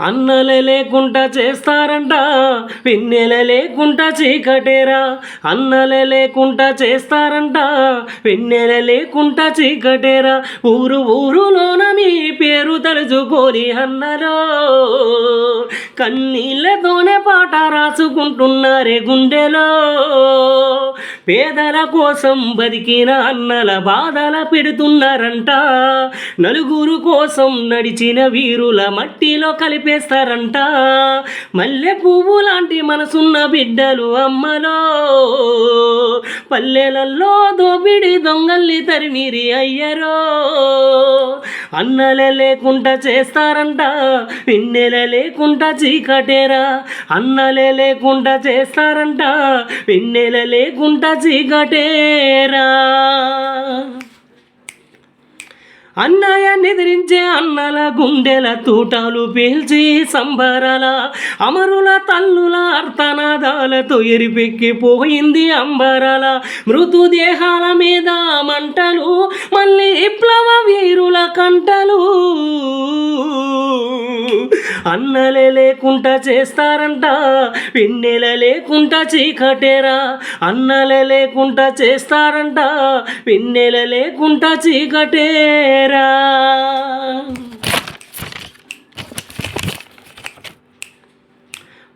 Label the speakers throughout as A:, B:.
A: అన్నలే లేకుండా చేస్తారంట వెన్నెల లేకుండా చీకటేరా. అన్నలే లేకుండా చేస్తారంట వెన్నెల లేకుండా చీకటేరా. ఊరు ఊరులోన మీ పేరు తలుచుకొని అన్నలో కన్నీళ్ళతోనే పాట రాసుకుంటున్నారే గుండెలో. పేదల కోసం బతికిన అన్నల బాధల పెడుతున్నారంట. నలుగురు కోసం నడిచిన వీరుల మట్టిలో కలిపేస్తారంట. మల్లె పువ్వు లాంటి మనసున్న బిడ్డలు అమ్మలో. పల్లెలలో దోపిడి దొంగల్ని తరిమిరి అయ్యరో. అన్నలే లేకుండా చేస్తారంట వెన్నెల లేకుండా చీకటేరా. అన్నలే లేకుండా చేస్తారంట వెన్నెల లేకుండా చీకటేరా. అన్నయ్య నిద్రించే అన్నల గుండెల తూటాలు పీల్చి సంబరాల అమరుల తల్లుల అర్థనాదాలతో ఎరిపెక్కిపోయింది అంబరల మృతుదేహాల మీద మంటలు మళ్ళీ విప్లవ వీరుల కంటలు. అన్నలే లేకుండా చేస్తారంట వెన్నెల లేకుండా చీకటేరా. అన్నలే లేకుండా చేస్తారంట వెన్నెల లేకుండా చీకటేరా.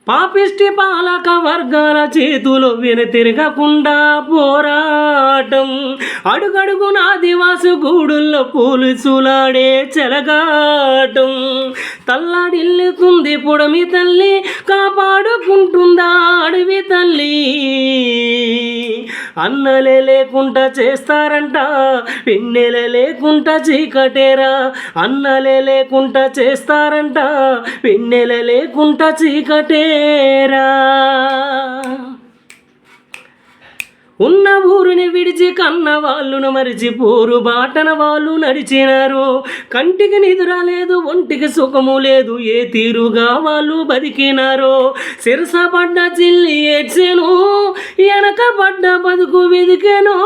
A: పాపిష్టి పాలక వర్గాల చేతులు వెనుతిరగకుండా పోరాటం. అడుగడుగున ఆదివాసు గూడుల్లో పోలీసులాడే చెలగాటం. తల్లాడిల్లుతుంది పొడమి తల్లి కాపాడుకుంటుందా అడవి తల్లి. అన్నలే లేకుండా చేస్తారంట పిన్నెల లేకుండా చీకటేరా. అన్నలే లేకుండా చేస్తారంట వెన్నెల లేకుండా చీకటేరా. ఉన్న ఊరుని విడిచి కన్న వాళ్ళును మరిచిపోరు బాటన వాళ్ళు నడిచినారు. కంటికి నిద్ర లేదు ఒంటికి సుఖము లేదు ఏ తీరుగా వాళ్ళు బతికినారు. సిరస పడ్డ చిల్లి ఏడ్చెను వెనక పడ్డ బతుకు వెదికెను.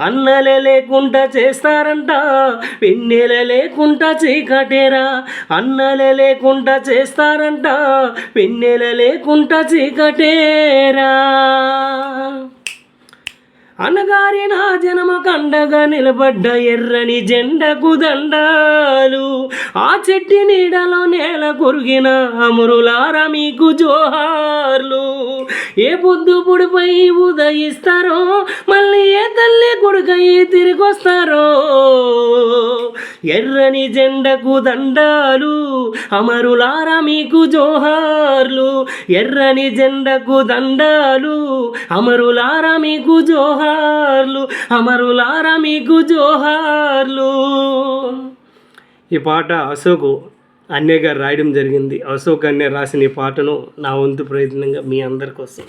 A: అన్నలే లేకుండా చేస్తారంట వెన్నెల లేకుండా చీకటేరా. అన్నలే లేకుండా చేస్తారంట వెన్నెల లేకుండా చీకటేరా. అనగారి నా జనమ కండగా నిలబడ్డ ఎర్రని జెండకు దండాలు ఆ చెట్టి నీడలో నేల కొరిగిన అమరులారా మీకు జోహార్లు. ఏ పొద్దు పొడిపై ఉదయిస్తారో మళ్ళీ ఏ తల్లి కొడుకై తిరిగొస్తారో. ఎర్రని జెండకు దండాలు అమరులారా మీకు జోహార్లు. ఎర్రని జెండకు దండాలు అమరులారా మీకు జోహార్లు. అమరులారా మీకు జోహార్లు. ఈ పాట అశోకు అన్నే గారు రాయడం జరిగింది. అశోక్ అన్నయ్య రాసిన ఈ పాటను నా వంతు ప్రయత్నంగా మీ అందరి కోసం.